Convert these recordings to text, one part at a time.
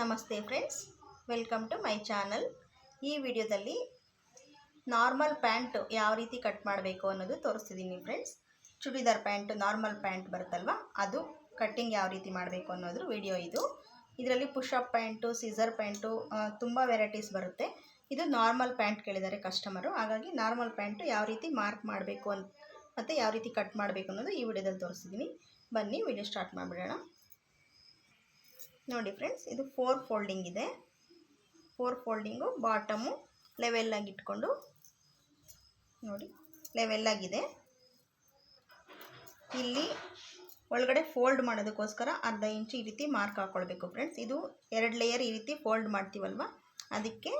ನಮಸ್ತೆ friends welcome to my channel ಈ ವಿಡಿಯೋದಲ್ಲಿ ನಾರ್ಮಲ್ ಪ್ಯಾಂಟು ಯಾವ ರೀತಿ ಕಟ್ ಮಾಡಬೇಕು ಅನ್ನೋದು ತೋರಿಸ್ತಿದ್ದೀನಿ friends churidar pant normal pant ಬರುತ್ತಲ್ವ? ಅದು ಕಟ್ಟಿಂಗ್ ಯಾವ ರೀತಿ ಮಾಡಬೇಕು ಅನ್ನೋದ್ರ ವಿಡಿಯೋ ಇದು. ಇದರಲ್ಲಿ push up pant scissor pant ತುಂಬ ವೆರೈಟೀಸ್ ಬರುತ್ತೆ. ಇದು ನಾರ್ಮಲ್ ಪ್ಯಾಂಟ್ ಕೇಳಿದ್ದಾರೆ ಕಸ್ಟಮರು ಹಾಗಾಗಿ ನಾರ್ಮಲ್ ಪ್ಯಾಂಟು ಯಾವ ರೀತಿ ಮಾರ್ಕ್ ಮಾಡಬೇಕು ಅಂತ ಮತ್ತು ಯಾವ ರೀತಿ ಕಟ್ ಮಾಡಬೇಕು ಅನ್ನೋದು ಈ ವಿಡಿಯೋದಲ್ಲಿ ತೋರಿಸ್ತಿದ್ದೀನಿ. ಬನ್ನಿ ವಿಡಿಯೋ ಸ್ಟಾರ್ಟ್ ಮಾಡಿಬಿಡೋಣ. ನೋಡಿ ಫ್ರೆಂಡ್ಸ್ ಇದು ಫೋರ್ ಫೋಲ್ಡಿಂಗ್ ಇದೆ. ಫೋರ್ ಫೋಲ್ಡಿಂಗು ಬಾಟಮು ಲೆವೆಲ್ಲಾಗಿ ಇಟ್ಕೊಂಡು ನೋಡಿ ಲೆವೆಲ್ಲಾಗಿದೆ ಇಲ್ಲಿ ಒಳಗಡೆ ಫೋಲ್ಡ್ ಮಾಡೋದಕ್ಕೋಸ್ಕರ ಅರ್ಧ ಇಂಚು ಈ ರೀತಿ ಮಾರ್ಕ್ ಹಾಕ್ಕೊಳ್ಬೇಕು ಫ್ರೆಂಡ್ಸ್ ಇದು ಎರಡು ಲೇಯರ್ ಈ ರೀತಿ ಫೋಲ್ಡ್ ಮಾಡ್ತೀವಲ್ವ? ಅದಕ್ಕೆ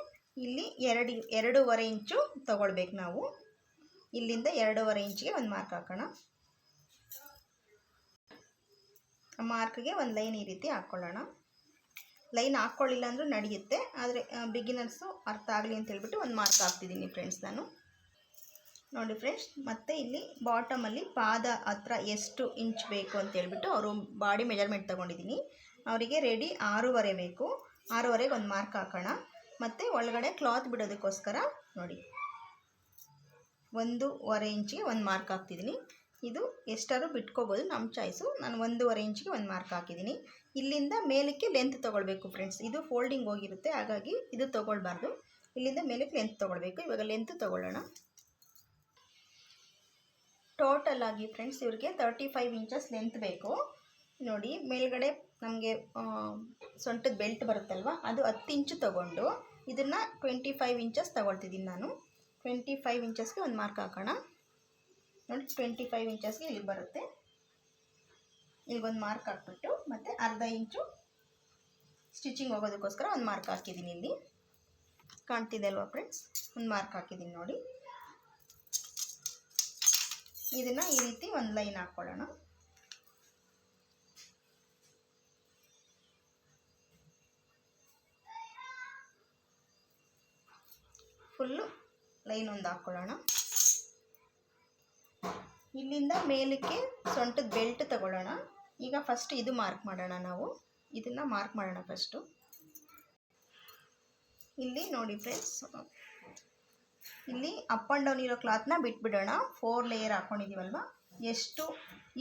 ಇಲ್ಲಿ ಎರಡು, ಎರಡೂವರೆ ಇಂಚು ತಗೊಳ್ಬೇಕು ನಾವು. ಇಲ್ಲಿಂದ ಎರಡೂವರೆ ಇಂಚಿಗೆ ಒಂದು ಮಾರ್ಕ್ ಹಾಕೋಣ. ಮಾರ್ಕ್ಗೆ ಒಂದು ಲೈನ್ ಈ ರೀತಿ ಹಾಕ್ಕೊಳ್ಳೋಣ ಲೈನ್ ಹಾಕ್ಕೊಳ್ಳಿಲ್ಲ ಅಂದರೂ ನಡೆಯುತ್ತೆ. ಆದರೆ ಬಿಗಿನರ್ಸು ಅರ್ಥ ಆಗಲಿ ಅಂತ ಹೇಳ್ಬಿಟ್ಟು ಒಂದು ಮಾರ್ಕ್ ಹಾಕ್ತಿದ್ದೀನಿ ಫ್ರೆಂಡ್ಸ್ ನಾನು. ನೋಡಿ ಫ್ರೆಂಡ್ಸ್ ಮತ್ತು ಇಲ್ಲಿ ಬಾಟಮಲ್ಲಿ ಪಾದ ಹತ್ರ ಎಷ್ಟು ಇಂಚ್ ಬೇಕು ಅಂತ ಹೇಳ್ಬಿಟ್ಟು ಅವರು ಬಾಡಿ ಮೆಜರ್ಮೆಂಟ್ ತೊಗೊಂಡಿದ್ದೀನಿ. ಅವರಿಗೆ ರೆಡಿ ಆರೂವರೆ ಬೇಕು. ಆರೂವರೆಗೆ ಒಂದು ಮಾರ್ಕ್ ಹಾಕೋಣ. ಮತ್ತು ಒಳಗಡೆ ಕ್ಲಾತ್ ಬಿಡೋದಕ್ಕೋಸ್ಕರ ನೋಡಿ, ಒಂದೂವರೆ ಇಂಚಿಗೆ ಒಂದು ಮಾರ್ಕ್ ಹಾಕ್ತಿದ್ದೀನಿ. ಇದು ಎಷ್ಟಾದ್ರೂ ಬಿಟ್ಕೋಬೋದು ನಮ್ಮ ಚಾಯ್ಸು ನಾನು ಒಂದೂವರೆ ಇಂಚಿಗೆ ಒಂದು ಮಾರ್ಕ್ ಹಾಕಿದ್ದೀನಿ. ಇಲ್ಲಿಂದ ಮೇಲಕ್ಕೆ ಲೆಂತ್ ತೊಗೊಳ್ಬೇಕು ಫ್ರೆಂಡ್ಸ್ ಇದು ಫೋಲ್ಡಿಂಗ್ ಹೋಗಿರುತ್ತೆ, ಹಾಗಾಗಿ ಇದು ತೊಗೊಳ್ಬಾರ್ದು. ಇಲ್ಲಿಂದ ಮೇಲಕ್ಕೆ ಲೆಂತ್ ತೊಗೊಳ್ಬೇಕು. ಇವಾಗ ಲೆಂತ್ ತೊಗೊಳ್ಳೋಣ. ಟೋಟಲ್ ಆಗಿ ಫ್ರೆಂಡ್ಸ್ ಇವ್ರಿಗೆ ತರ್ಟಿ ಫೈವ್ ಇಂಚಸ್ ಲೆಂತ್ ಬೇಕು. ನೋಡಿ, ಮೇಲ್ಗಡೆ ನಮಗೆ ಸೊಂಟದ ಬೆಲ್ಟ್ ಬರುತ್ತಲ್ವ, ಅದು ಹತ್ತು ಇಂಚು ತೊಗೊಂಡು ಇದನ್ನು ಟ್ವೆಂಟಿ ಫೈವ್ ಇಂಚಸ್ ತೊಗೊಳ್ತಿದ್ದೀನಿ ನಾನು. ಟ್ವೆಂಟಿ ಫೈವ್ ಇಂಚಸ್ಗೆ ಒಂದು ಮಾರ್ಕ್ ಹಾಕೋಣ. ನೋಡಿ ಟ್ವೆಂಟಿ ಫೈವ್ ಇಂಚಸ್ಗೆ ಇಲ್ಲಿ ಬರುತ್ತೆ. ಇಲ್ಲಿಗೊಂದು ಮಾರ್ಕ್ ಹಾಕ್ಬಿಟ್ಟು, ಮತ್ತು ಅರ್ಧ ಇಂಚು ಸ್ಟಿಚಿಂಗ್ ಹೋಗೋದಕ್ಕೋಸ್ಕರ ಒಂದು ಮಾರ್ಕ್ ಹಾಕಿದ್ದೀನಿ ಇಲ್ಲಿ. ಕಾಣ್ತಿದೆ ಅಲ್ವಾ ಫ್ರೆಂಡ್ಸ್ ಒಂದು ಮಾರ್ಕ್ ಹಾಕಿದ್ದೀನಿ ನೋಡಿ. ಇದನ್ನು ಈ ರೀತಿ ಒಂದು ಲೈನ್ ಹಾಕ್ಕೊಳ್ಳೋಣ. ಫುಲ್ಲು ಲೈನ್ ಒಂದು ಹಾಕ್ಕೊಳ್ಳೋಣ. ಇಲ್ಲಿಂದ ಮೇಲಕ್ಕೆ ಸೊಂಟದ ಬೆಲ್ಟ್ ತಗೊಳ್ಳೋಣ. ಈಗ ಫಸ್ಟ್ ಇದು ಮಾರ್ಕ್ ಮಾಡೋಣ ನಾವು. ಇದನ್ನು ಮಾರ್ಕ್ ಮಾಡೋಣ ಫಸ್ಟು ಇಲ್ಲಿ ನೋಡಿ ಫ್ರೆಂಡ್ಸ್ ಇಲ್ಲಿ ಅಪ್ ಆ್ಯಂಡ್ ಡೌನ್ ಇರೋ ಕ್ಲಾತ್ನ ಬಿಟ್ಬಿಡೋಣ. ಫೋರ್ ಲೇಯರ್ ಹಾಕ್ಕೊಂಡಿದ್ದೀವಲ್ವ ಎಷ್ಟು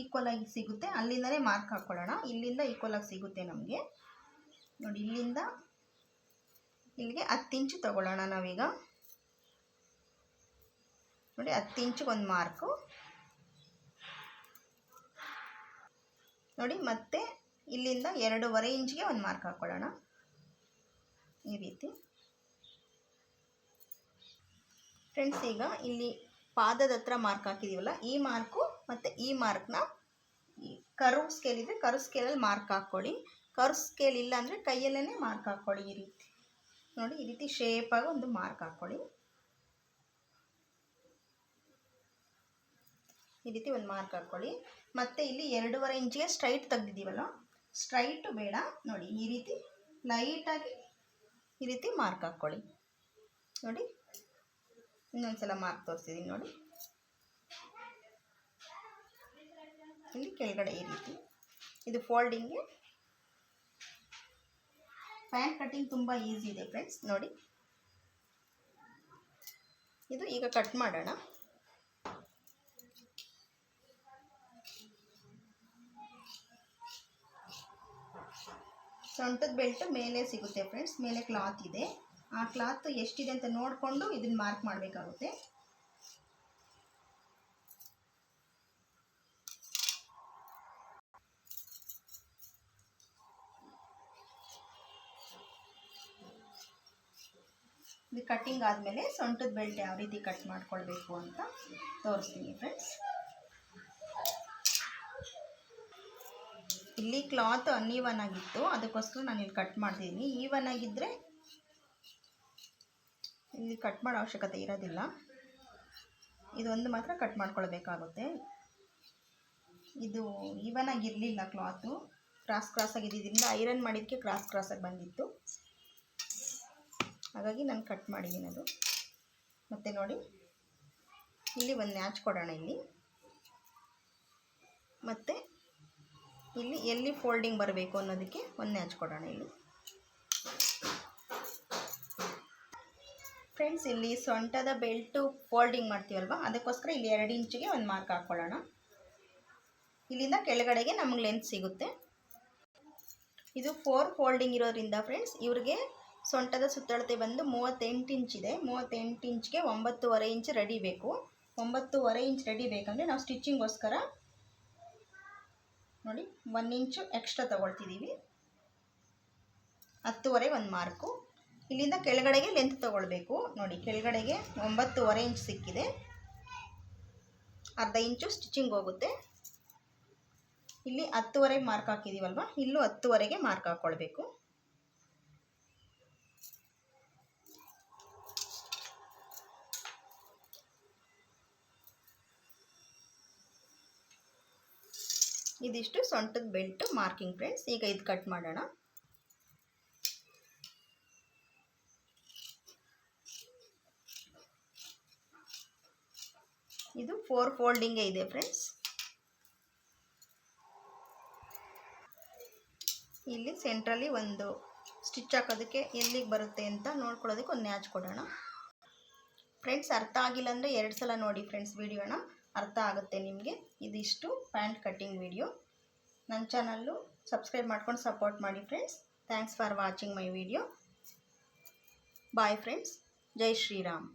ಈಕ್ವಲ್ ಆಗಿ ಸಿಗುತ್ತೆ ಅಲ್ಲಿಂದಲೇ ಮಾರ್ಕ್ ಹಾಕ್ಕೊಳ್ಳೋಣ ಇಲ್ಲಿಂದ ಈಕ್ವಲ್ ಆಗಿ ಸಿಗುತ್ತೆ ನಮಗೆ. ನೋಡಿ, ಇಲ್ಲಿಂದ ಇಲ್ಲಿಗೆ ಹತ್ತು ಇಂಚು ತಗೊಳ್ಳೋಣ ನಾವೀಗ. ನೋಡಿ, ಹತ್ತು ಇಂಚಿಗೆ ಒಂದು ಮಾರ್ಕು ನೋಡಿ, ಮತ್ತೆ ಇಲ್ಲಿಂದ ಎರಡೂವರೆ ಇಂಚ್ಗೆ ಒಂದು ಮಾರ್ಕ್ ಹಾಕ್ಕೊಳ್ಳೋಣ ಈ ರೀತಿ. ಫ್ರೆಂಡ್ಸ್ ಈಗ ಇಲ್ಲಿ ಪಾದದ ಹತ್ರ ಮಾರ್ಕ್ ಹಾಕಿದೀವಲ್ಲ, ಈ ಮಾರ್ಕು ಮತ್ತು ಈ ಮಾರ್ಕ್ನ ಕರು ಸ್ಕೇಲ್ ಇದ್ದರೆ ಕರ್ವ್ ಸ್ಕೇಲಲ್ಲಿ ಮಾರ್ಕ್ ಹಾಕ್ಕೊಳ್ಳಿ. ಕರ್ವ್ ಸ್ಕೇಲ್ ಇಲ್ಲ ಅಂದರೆ ಕೈಯಲ್ಲೇ ಮಾರ್ಕ್ ಹಾಕೊಳ್ಳಿ ಈ ರೀತಿ. ನೋಡಿ, ಈ ರೀತಿ ಶೇಪಾಗಿ ಒಂದು ಮಾರ್ಕ್ ಹಾಕ್ಕೊಳ್ಳಿ. ಈ ರೀತಿ ಒಂದು ಮಾರ್ಕ್ ಹಾಕ್ಕೊಳ್ಳಿ ಮತ್ತು ಇಲ್ಲಿ ಎರಡೂವರೆ ಇಂಚಿಗೆ ಸ್ಟ್ರೈಟ್ ತೆಗೆದಿದ್ದೀವಲ್ಲ ಸ್ಟ್ರೈಟು ಬೇಡ. ನೋಡಿ, ಈ ರೀತಿ ಲೈಟಾಗಿ ಈ ರೀತಿ ಮಾರ್ಕ್ ಹಾಕ್ಕೊಳ್ಳಿ ನೋಡಿ ಇನ್ನೊಂದು ಸಲ ಮಾರ್ಕ್ ತೋರಿಸಿದ್ದೀನಿ ನೋಡಿ. ಇಲ್ಲಿ ಕೆಳಗಡೆ ಈ ರೀತಿ. ಇದು ಫೋಲ್ಡಿಂಗ್ಗೆ ಪ್ಯಾಂಟ್ ಕಟ್ಟಿಂಗ್ ತುಂಬ ಈಸಿ ಇದೆ ಫ್ರೆಂಡ್ಸ್ ನೋಡಿ. ಇದು ಈಗ ಕಟ್ ಮಾಡೋಣ. ಸೊಂಟದ ಬೆಲ್ಟ್ ಮೇಲೆ ಸಿಗುತ್ತೆ ಫ್ರೆಂಡ್ಸ್ ಮೇಲೆ ಕ್ಲಾತ್ ಇದೆ. ಆ ಕ್ಲಾತ್ ಎಷ್ಟಿದೆ ಅಂತ ನೋಡಿಕೊಂಡು ಇದನ್ನ ಮಾರ್ಕ್ ಮಾಡಬೇಕಾಗುತ್ತೆ. ಇದು ಕಟ್ಟಿಂಗ್ ಆದಮೇಲೆ ಸೊಂಟದ ಬೆಲ್ಟ್ ಯಾವ ರೀತಿ ಕಟ್ ಮಾಡ್ಕೊಳ್ಬೇಕು ಅಂತ ತೋರಿಸ್ತೀನಿ ಫ್ರೆಂಡ್ಸ್ ಇಲ್ಲಿ ಕ್ಲಾತ್ ಅನ್ಈವನ್ ಆಗಿತ್ತು ಅದಕ್ಕೋಸ್ಕರ ನಾನು ಇಲ್ಲಿ ಕಟ್ ಮಾಡ್ತಿದ್ದೀನಿ ಈವನ್ ಆಗಿದ್ದರೆ ಇಲ್ಲಿ ಕಟ್ ಮಾಡೋ ಅವಶ್ಯಕತೆ ಇರೋದಿಲ್ಲ. ಇದೊಂದು ಮಾತ್ರ ಕಟ್ ಮಾಡ್ಕೊಳ್ಬೇಕಾಗುತ್ತೆ. ಇದು ಈವನ್ ಆಗಿರಲಿಲ್ಲ ಕ್ಲಾತು. ಕ್ರಾಸ್ ಕ್ರಾಸ್ ಆಗಿದ್ದರಿಂದ ಐರನ್ ಮಾಡಿದ್ದಕ್ಕೆ ಕ್ರಾಸ್ ಕ್ರಾಸಾಗಿ ಬಂದಿತ್ತು. ಹಾಗಾಗಿ ನಾನು ಕಟ್ ಮಾಡಿದ್ದೀನಿ ಅದು. ಮತ್ತು ನೋಡಿ, ಇಲ್ಲಿ ಒಂದು ನ್ಯಾಚ್ ಕೊಡೋಣ ಇಲ್ಲಿ. ಮತ್ತು ಇಲ್ಲಿ ಎಲ್ಲಿ ಫೋಲ್ಡಿಂಗ್ ಬರಬೇಕು ಅನ್ನೋದಕ್ಕೆ ಒಂದೇ ಹಚ್ಕೊಡೋಣ ಇಲ್ಲಿ. ಫ್ರೆಂಡ್ಸ್ ಇಲ್ಲಿ ಸೊಂಟದ ಬೆಲ್ಟು ಫೋಲ್ಡಿಂಗ್ ಮಾಡ್ತೀವಲ್ವ ಅದಕ್ಕೋಸ್ಕರ ಇಲ್ಲಿ ಎರಡು ಇಂಚಿಗೆ ಒಂದು ಮಾರ್ಕ್ ಹಾಕ್ಕೊಳ್ಳೋಣ. ಇಲ್ಲಿಂದ ಕೆಳಗಡೆಗೆ ನಮಗೆ ಲೆಂತ್ ಸಿಗುತ್ತೆ. ಇದು ಫೋರ್ ಫೋಲ್ಡಿಂಗ್ ಇರೋದ್ರಿಂದ ಫ್ರೆಂಡ್ಸ್ ಇವ್ರಿಗೆ ಸೊಂಟದ ಸುತ್ತಳತೆ ಬಂದು ಮೂವತ್ತೆಂಟು ಇಂಚ್ ಇದೆ. ಮೂವತ್ತೆಂಟು ಇಂಚ್ಗೆ ಒಂಬತ್ತುವರೆ ಇಂಚ್ ರೆಡಿ ಬೇಕು. ಒಂಬತ್ತುವರೆ ಇಂಚ್ ರೆಡಿ ಬೇಕಂದರೆ ನಾವು ಸ್ಟಿಚಿಂಗೋಸ್ಕರ ನೋಡಿ, ಒಂದು ಇಂಚು ಎಕ್ಸ್ಟ್ರಾ ತಗೊಳ್ತಿದ್ದೀವಿ. ಹತ್ತುವರೆ ಒಂದು ಮಾರ್ಕು ಇಲ್ಲಿಂದ ಕೆಳಗಡೆಗೆ ಲೆಂತ್ ತೊಗೊಳ್ಬೇಕು. ನೋಡಿ, ಕೆಳಗಡೆಗೆ ಒಂಬತ್ತುವರೆ ಇಂಚ್ ಸಿಕ್ಕಿದೆ. ಅರ್ಧ ಇಂಚು ಸ್ಟಿಚಿಂಗ್ ಹೋಗುತ್ತೆ. ಇಲ್ಲಿ ಹತ್ತುವರೆಗೆ ಮಾರ್ಕ್ ಹಾಕಿದ್ದೀವಲ್ವ ಇಲ್ಲೂ ಹತ್ತುವರೆಗೆ ಮಾರ್ಕ್ ಹಾಕ್ಕೊಳ್ಬೇಕು ಇದಿಷ್ಟು ಸೊಂಟದ ಬೆಲ್ಟ್, ಮಾರ್ಕಿಂಗ್ ಫ್ರೆಂಡ್ಸ್ ಈಗ ಇದು ಕಟ್ ಮಾಡೋಣ. ಇದು ಫೋರ್ ಫೋಲ್ಡಿಂಗೇ ಇದೆ ಫ್ರೆಂಡ್ಸ್. ಇಲ್ಲಿ ಸೆಂಟ್ರಲ್ಲಿ ಒಂದು ಸ್ಟಿಚ್ ಹಾಕೋದಕ್ಕೆ ಎಲ್ಲಿಗೆ ಬರುತ್ತೆ ಅಂತ ನೋಡ್ಕೊಳ್ಳೋದಕ್ಕೆ ಒಂದು ನ್ಯಾಚ್ ಕೊಡೋಣ. ಫ್ರೆಂಡ್ಸ್, ಅರ್ಥ ಆಗಿಲ್ಲ ಅಂದರೆ ಎರಡು ಸಲ ನೋಡಿ ಫ್ರೆಂಡ್ಸ್, ವಿಡಿಯೋನ. ಅರ್ಥ ಆಗುತ್ತೆ ನಿಮಗೆ. ಇದಿಷ್ಟು ಪ್ಯಾಂಟ್ ಕಟ್ಟಿಂಗ್ ವಿಡಿಯೋ. ನನ್ನ ಚಾನಲ್ಲು ಸಬ್ಸ್ಕ್ರೈಬ್ ಮಾಡ್ಕೊಂಡು ಸಪೋರ್ಟ್ ಮಾಡಿ friends. Thanks for watching my video. Bye friends. Jai Shriram.